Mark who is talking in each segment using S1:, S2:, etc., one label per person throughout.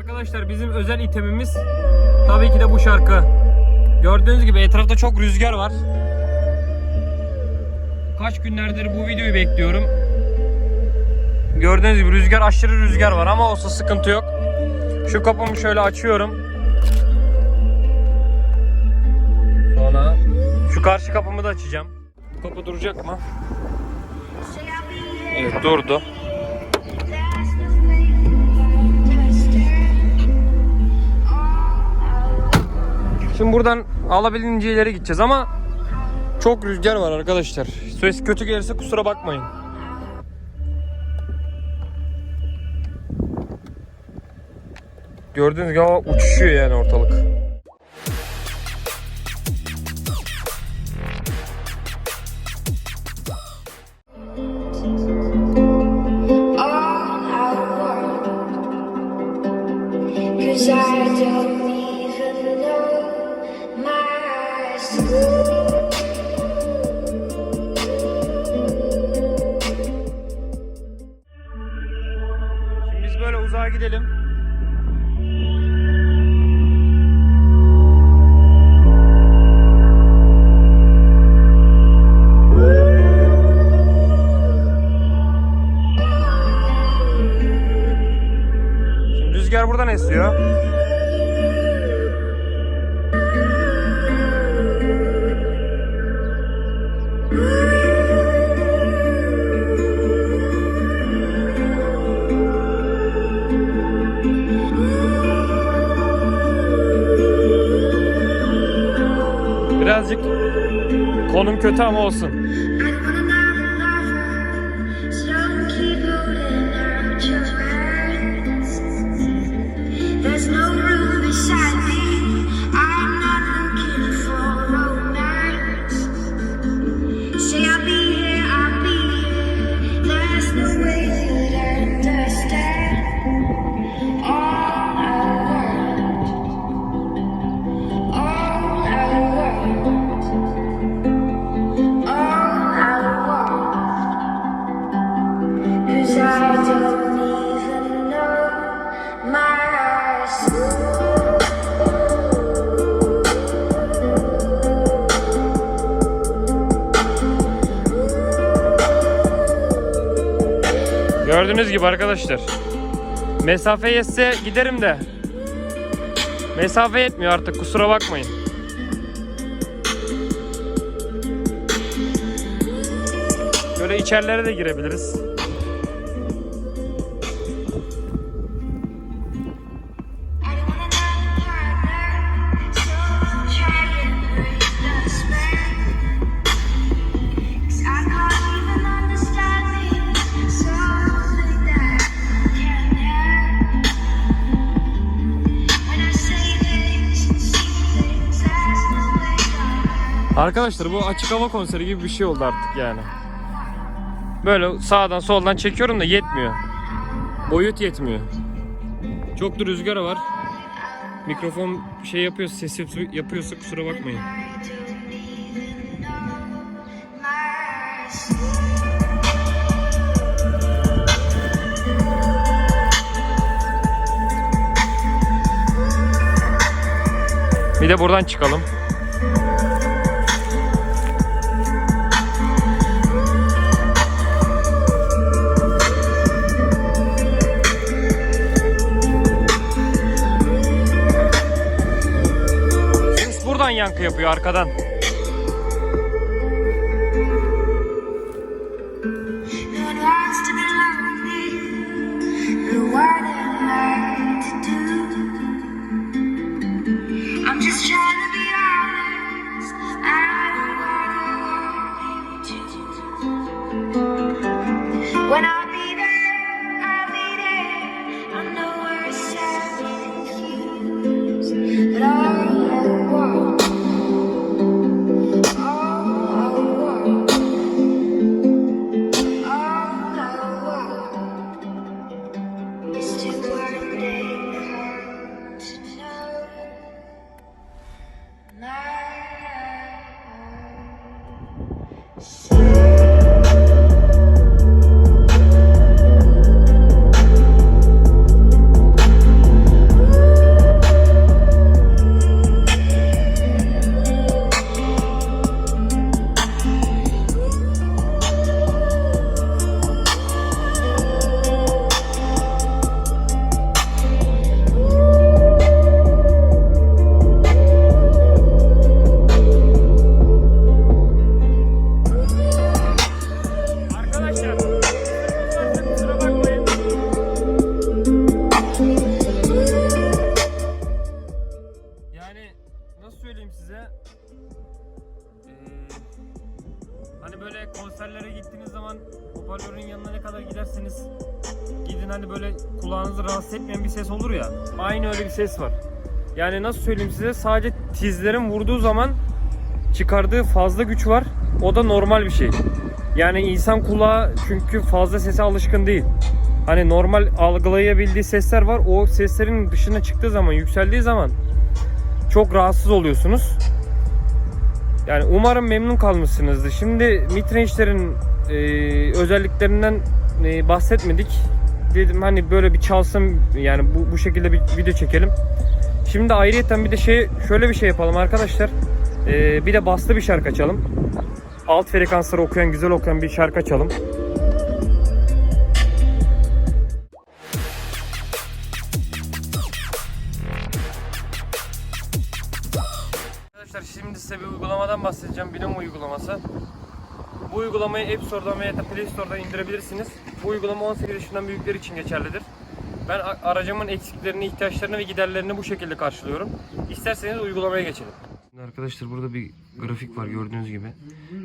S1: Arkadaşlar bizim özel itemimiz tabii ki de bu şarkı. Gördüğünüz gibi etrafta çok rüzgar var. Kaç günlerdir bu videoyu bekliyorum. Gördüğünüz gibi rüzgar aşırı rüzgar var ama olsa sıkıntı yok. Şu kapımı şöyle açıyorum. Sonra şu karşı kapımı da açacağım. Bu kapı duracak mı? Evet durdu. Şimdi buradan alabildiğince ileri gideceğiz ama çok rüzgar var arkadaşlar. Ses kötü gelirse kusura bakmayın. Gördüğünüz gibi uçuşuyor yani ortalık.
S2: Cause
S1: buradan esiyor. Birazcık konum kötü ama olsun. Gördüğünüz gibi arkadaşlar. Mesafe yetse giderim de. Mesafe yetmiyor artık kusura bakmayın. Böyle içerilere de girebiliriz. Arkadaşlar bu açık hava konseri gibi bir şey oldu artık yani. Böyle sağdan soldan çekiyorum da yetmiyor. Boyut yetmiyor. Çok da rüzgar var. Mikrofon şey yapıyorsa, ses yap- yapıyorsa kusura bakmayın. Bir de buradan çıkalım. Yankı yapıyor arkadan.
S2: nasıl söyleyeyim size? Ee, hani böyle konserlere gittiğiniz zaman hoparlörün yanına ne kadar giderseniz gidin hani böyle kulağınızı rahatsız etmeyen bir ses olur ya. Aynı öyle bir ses var. Yani nasıl söyleyeyim size sadece tizlerin vurduğu zaman çıkardığı fazla güç var. O da normal bir şey. Yani insan kulağı çünkü fazla sese alışkın değil. Hani normal algılayabildiği sesler var. O seslerin dışına çıktığı zaman, yükseldiği zaman çok rahatsız oluyorsunuz. Yani umarım memnun kalmışsınızdır. Şimdi midrange'lerin e, özelliklerinden e, bahsetmedik. Dedim hani böyle bir çalsın yani bu, bu şekilde bir video çekelim. Şimdi ayrıyeten bir de şey şöyle bir şey yapalım arkadaşlar. E, bir de baslı bir şarkı açalım. Alt frekansları okuyan, güzel okuyan bir şarkı açalım. Size bir uygulamadan bahsedeceğim. Binom uygulaması. Bu uygulamayı App Store'dan veya da Play Store'dan indirebilirsiniz. Bu uygulama 18 yaşından büyükler için geçerlidir. Ben aracımın eksiklerini, ihtiyaçlarını ve giderlerini bu şekilde karşılıyorum. İsterseniz uygulamaya geçelim. Arkadaşlar burada bir grafik var gördüğünüz gibi.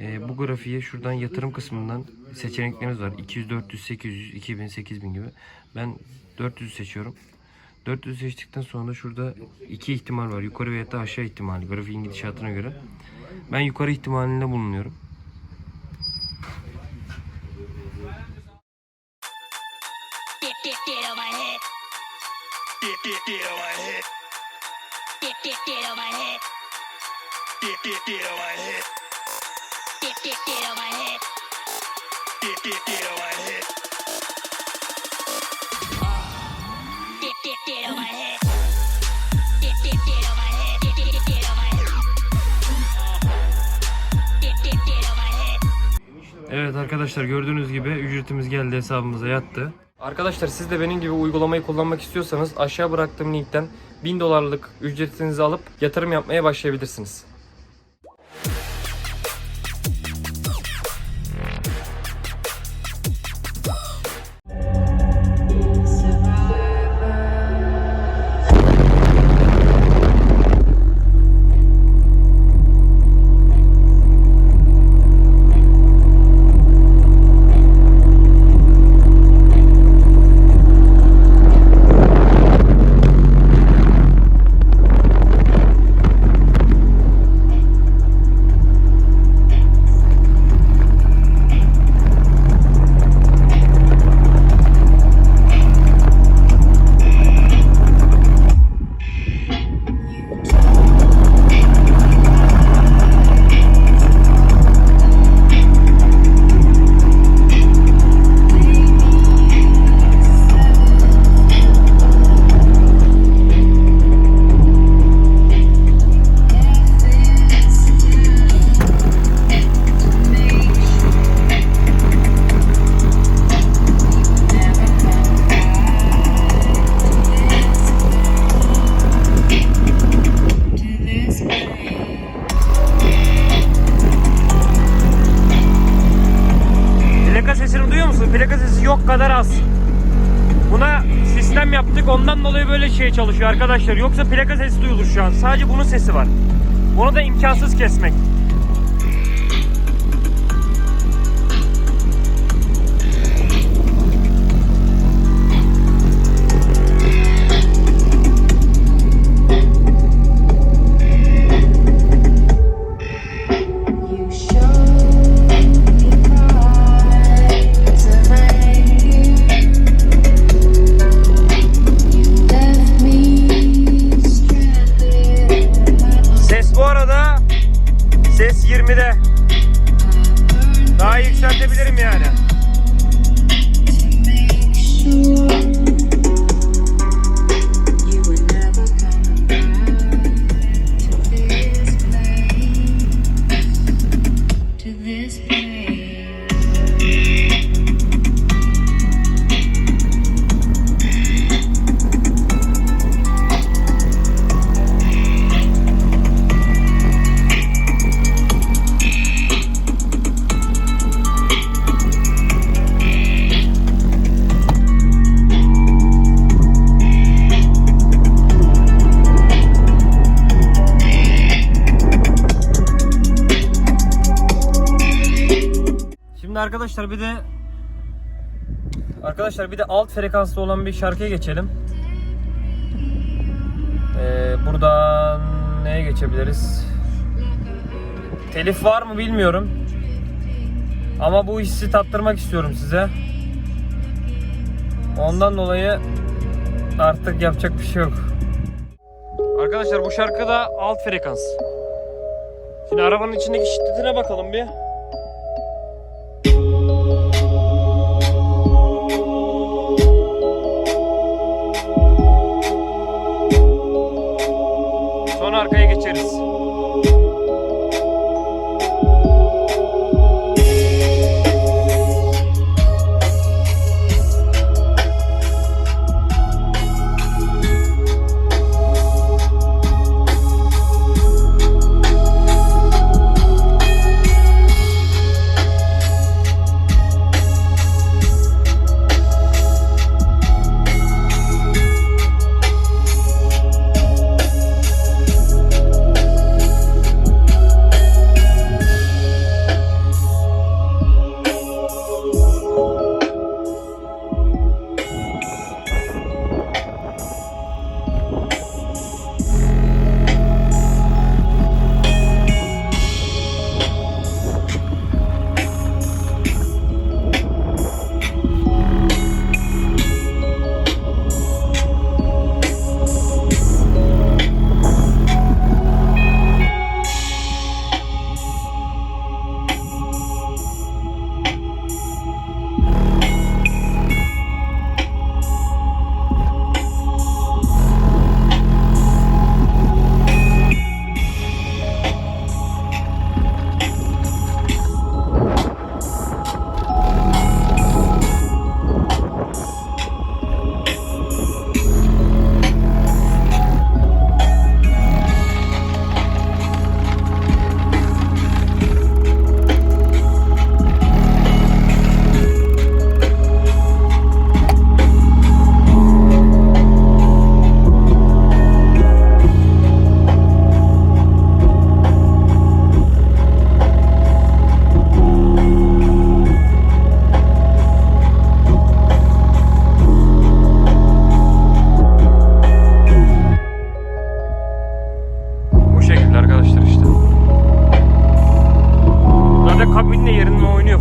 S2: Ee, bu grafiğe şuradan yatırım kısmından seçeneklerimiz var. 200, 400, 800, 2000, 8000 gibi. Ben 400 seçiyorum. 400 seçtikten sonra şurada iki ihtimal var. Yukarı veya da aşağı ihtimali. Grafiğin gidişatına göre. Ben yukarı ihtimalinde bulunuyorum. Arkadaşlar gördüğünüz gibi ücretimiz geldi hesabımıza yattı. Arkadaşlar siz de benim gibi uygulamayı kullanmak istiyorsanız aşağı bıraktığım linkten 1000 dolarlık ücretinizi alıp yatırım yapmaya başlayabilirsiniz. Yaptık ondan dolayı böyle şey çalışıyor arkadaşlar. Yoksa plaka sesi duyulur şu an. Sadece bunun sesi var. Onu da imkansız kesmek. Şimdi arkadaşlar bir de Arkadaşlar bir de alt frekanslı olan bir şarkıya geçelim. Ee, buradan neye geçebiliriz? Telif var mı bilmiyorum. Ama bu hissi tattırmak istiyorum size. Ondan dolayı artık yapacak bir şey yok. Arkadaşlar bu şarkı da alt frekans. Şimdi arabanın içindeki şiddetine bakalım bir.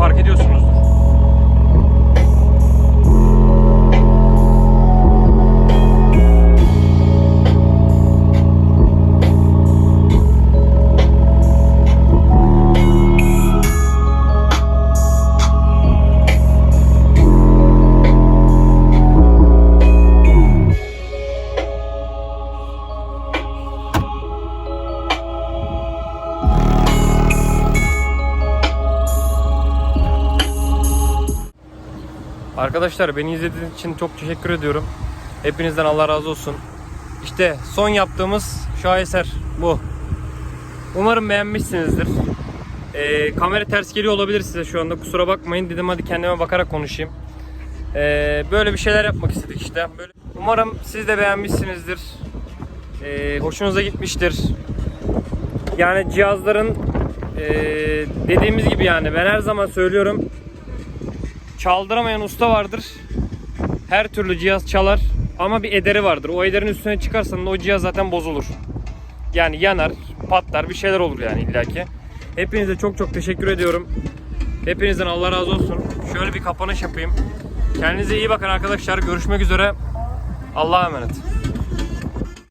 S2: Fark ediyorsunuzdur. Arkadaşlar beni izlediğiniz için çok teşekkür ediyorum. Hepinizden Allah razı olsun. İşte son yaptığımız şaheser bu. Umarım beğenmişsinizdir. Ee, kamera ters geliyor olabilir size şu anda kusura bakmayın. Dedim hadi kendime bakarak konuşayım. Ee, böyle bir şeyler yapmak istedik işte. Böyle. Umarım siz de beğenmişsinizdir. Ee, hoşunuza gitmiştir. Yani cihazların ee, dediğimiz gibi yani ben her zaman söylüyorum çaldıramayan usta vardır. Her türlü cihaz çalar ama bir ederi vardır. O ederin üstüne çıkarsan o cihaz zaten bozulur. Yani yanar, patlar, bir şeyler olur yani illaki. Hepinize çok çok teşekkür ediyorum. Hepinizden Allah razı olsun. Şöyle bir kapanış yapayım. Kendinize iyi bakın arkadaşlar. Görüşmek üzere. Allah'a emanet.